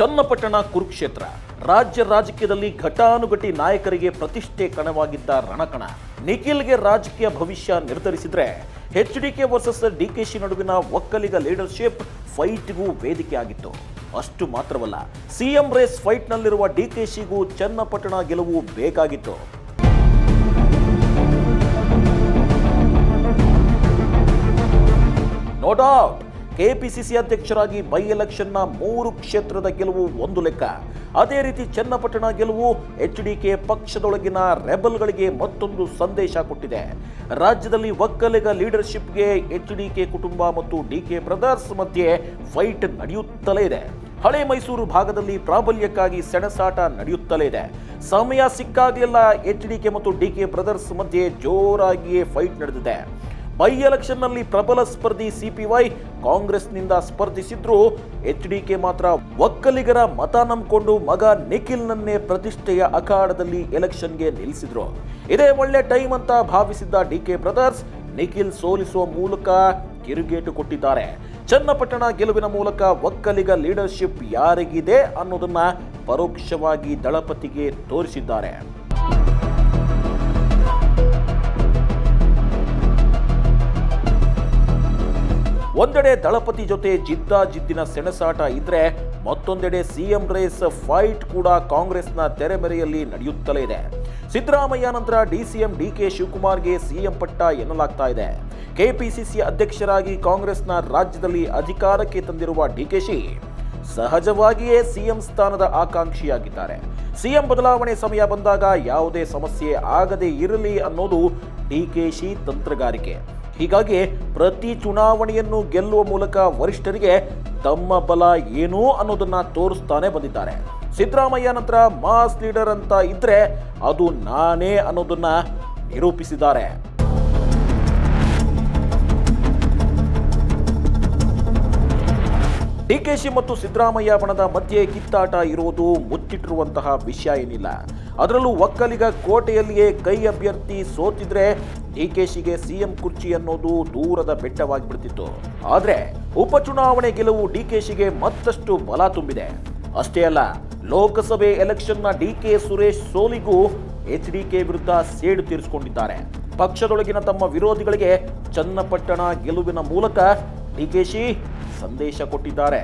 ಚನ್ನಪಟ್ಟಣ ಕುರುಕ್ಷೇತ್ರ. ರಾಜ್ಯ ರಾಜಕೀಯದಲ್ಲಿ ಘಟಾನುಘಟಿ ನಾಯಕರಿಗೆ ಪ್ರತಿಷ್ಠೆ ಕಣವಾಗಿದ್ದ ರಣಕಣ. ನಿಖಿಲ್ಗೆ ರಾಜಕೀಯ ಭವಿಷ್ಯ ನಿರ್ಧರಿಸಿದ್ರೆ H D K versus D K Shi ನಡುವಿನ ಒಕ್ಕಲಿಗ ಲೀಡರ್ಶಿಪ್ ಫೈಟ್ಗೂ ವೇದಿಕೆ ಆಗಿತ್ತು ಅಷ್ಟು ಮಾತ್ರವಲ್ಲ ಸಿಎಂ ರೇಸ್ ಫೈಟ್ನಲ್ಲಿರುವ ಡಿ ಕೆ ಶಿಗೂ ಚನ್ನಪಟ್ಟಣ ಗೆಲುವು ಬೇಕಾಗಿತ್ತು. ನೋ ಡೌಟ್ ಕೆಪಿಸಿಸಿ ಅಧ್ಯಕ್ಷರಾಗಿ ಬೈ ಎಲೆಕ್ಷನ್ನ ಮೂರು ಕ್ಷೇತ್ರದ ಗೆಲುವು ಒಂದು ಲೆಕ್ಕ. ಅದೇ ರೀತಿ ಚನ್ನಪಟ್ಟಣ ಗೆಲುವು ಎಚ್ ಡಿ ಕೆ ಪಕ್ಷದೊಳಗಿನ ರೆಬಲ್ಗಳಿಗೆ ಮತ್ತೊಂದು ಸಂದೇಶ ಕೊಟ್ಟಿದೆ. ರಾಜ್ಯದಲ್ಲಿ ಒಕ್ಕಲಿಗ ಲೀಡರ್ಶಿಪ್ಗೆ ಎಚ್ ಡಿ ಕೆ ಕುಟುಂಬ ಮತ್ತು ಡಿ ಕೆ ಬ್ರದರ್ಸ್ ಮಧ್ಯೆ ಫೈಟ್ ನಡೆಯುತ್ತಲೇ ಇದೆ. ಹಳೆ ಮೈಸೂರು ಭಾಗದಲ್ಲಿ ಪ್ರಾಬಲ್ಯಕ್ಕಾಗಿ ಸೆಣಸಾಟ ನಡೆಯುತ್ತಲೇ ಇದೆ. ಸಮಯ ಸಿಕ್ಕಾಗಲೆಲ್ಲ ಎಚ್ ಡಿ ಕೆ ಮತ್ತು ಡಿ ಕೆ ಬ್ರದರ್ಸ್ ಮಧ್ಯೆ ಜೋರಾಗಿಯೇ ಫೈಟ್ ನಡೆದಿದೆ. ಬೈ ಎಲೆಕ್ಷನ್ನಲ್ಲಿ ಪ್ರಬಲ ಸ್ಪರ್ಧಿ ಸಿಪಿವೈ ಕಾಂಗ್ರೆಸ್ನಿಂದ ಸ್ಪರ್ಧಿಸಿದ್ರು ಎಚ್ ಡಿ ಕೆ ಮಾತ್ರ ಒಕ್ಕಲಿಗರ ಮತ ನಂಬಿಕೊಂಡು ಮಗ ನಿಖಿಲ್ನನ್ನೇ ಪ್ರತಿಷ್ಠೆಯ ಅಖಾಡದಲ್ಲಿ ಎಲೆಕ್ಷನ್ಗೆ ನಿಲ್ಲಿಸಿದ್ರು. ಇದೇ ಒಳ್ಳೆ ಟೈಮ್ ಅಂತ ಭಾವಿಸಿದ್ದ ಡಿ ಕೆ ಬ್ರದರ್ಸ್, ನಿಖಿಲ್ ಸೋಲಿಸುವ ಮೂಲಕ ಕಿರುಗೇಟು ಕೊಟ್ಟಿದ್ದಾರೆ. ಚನ್ನಪಟ್ಟಣ ಗೆಲುವಿನ ಮೂಲಕ ಒಕ್ಕಲಿಗ ಲೀಡರ್ಶಿಪ್ ಯಾರಿಗಿದೆ ಅನ್ನೋದನ್ನ ಪರೋಕ್ಷವಾಗಿ ದಳಪತಿಗೆ ತೋರಿಸಿದ್ದಾರೆ. ಒಂದೆಡೆ ದಳಪತಿ ಜೊತೆ ಜಿದ್ದಾಜಿದ್ದಿನ ಸೆಣಸಾಟ ಇದ್ರೆ ಮತ್ತೊಂದೆಡೆ ಸಿಎಂ ರೇಸ್ ಫೈಟ್ ಕೂಡ ಕಾಂಗ್ರೆಸ್ನ ತೆರೆಮರೆಯಲ್ಲಿ ನಡೆಯುತ್ತಲೇ ಇದೆ. ಸಿದ್ದರಾಮಯ್ಯ ನಂತರ ಡಿಸಿಎಂ ಡಿಕೆ ಶಿವಕುಮಾರ್ಗೆ ಸಿಎಂ ಪಟ್ಟ ಎನ್ನಲಾಗ್ತಾ ಇದೆ. ಕೆಪಿಸಿಸಿ ಅಧ್ಯಕ್ಷರಾಗಿ ಕಾಂಗ್ರೆಸ್ನ ರಾಜ್ಯದಲ್ಲಿ ಅಧಿಕಾರಕ್ಕೆ ತಂದಿರುವ ಡಿಕೆಶಿ ಸಹಜವಾಗಿಯೇ ಸಿಎಂ ಸ್ಥಾನದ ಆಕಾಂಕ್ಷಿಯಾಗಿದ್ದಾರೆ. ಸಿಎಂ ಬದಲಾವಣೆ ಸಮಯ ಬಂದಾಗ ಯಾವುದೇ ಸಮಸ್ಯೆ ಆಗದೇ ಇರಲಿ ಅನ್ನೋದು ಡಿಕೆಶಿ ತಂತ್ರಗಾರಿಕೆ. ಹೀಗಾಗಿ ಪ್ರತಿ ಚುನಾವಣೆಯನ್ನು ಗೆಲ್ಲುವ ಮೂಲಕ ವರಿಷ್ಠರಿಗೆ ತಮ್ಮ ಬಲ ಏನು ಅನ್ನೋದನ್ನ ತೋರಿಸ್ತಾನೆ ಬಂದಿದ್ದಾರೆ. ಸಿದ್ದರಾಮಯ್ಯ ನಂತರ ಮಾಸ್ ಲೀಡರ್ ಅಂತ ಇದ್ರೆ ಅದು ನಾನೇ ಅನ್ನೋದನ್ನ ನಿರೂಪಿಸಿದ್ದಾರೆ. ಡಿಕೆಶಿ ಮತ್ತು ಸಿದ್ದರಾಮಯ್ಯ ಬಣದ ಮಧ್ಯೆ ಕಿತ್ತಾಟ ಇರುವುದು ಮುಚ್ಚಿಟ್ಟಿರುವಂತಹ ವಿಷಯ ಏನಿಲ್ಲ. ಅದರಲ್ಲೂ ಒಕ್ಕಲಿಗ ಕೋಟೆಯಲ್ಲಿಯೇ ಕೈ ಅಭ್ಯರ್ಥಿ ಸೋತಿದ್ರೆ ಡಿಕೆಶಿಗೆ ಸಿಎಂ ಕುರ್ಚಿ ಅನ್ನೋದು ದೂರದ ಬೆಟ್ಟವಾಗಿಬಿಡ್ತಿತ್ತು. ಆದ್ರೆ ಉಪಚುನಾವಣೆ ಗೆಲುವು ಡಿಕೆಶಿಗೆ ಮತ್ತಷ್ಟು ಬಲ ತುಂಬಿದೆ. ಅಷ್ಟೇ ಅಲ್ಲ, ಲೋಕಸಭೆ ಎಲೆಕ್ಷನ್ನ ಡಿಕೆ ಸುರೇಶ್ ಸೋಲಿಗೂ ಎಚ್ ಡಿಕೆ ವಿರುದ್ಧ ಸೇಡು ತೀರಿಸಿಕೊಂಡಿದ್ದಾರೆ. ಪಕ್ಷದೊಳಗಿನ ತಮ್ಮ ವಿರೋಧಿಗಳಿಗೆ ಚನ್ನಪಟ್ಟಣ ಗೆಲುವಿನ ಮೂಲಕ ಡಿಕೆಶಿ ಸಂದೇಶ ಕೊಟ್ಟಿದ್ದಾರೆ.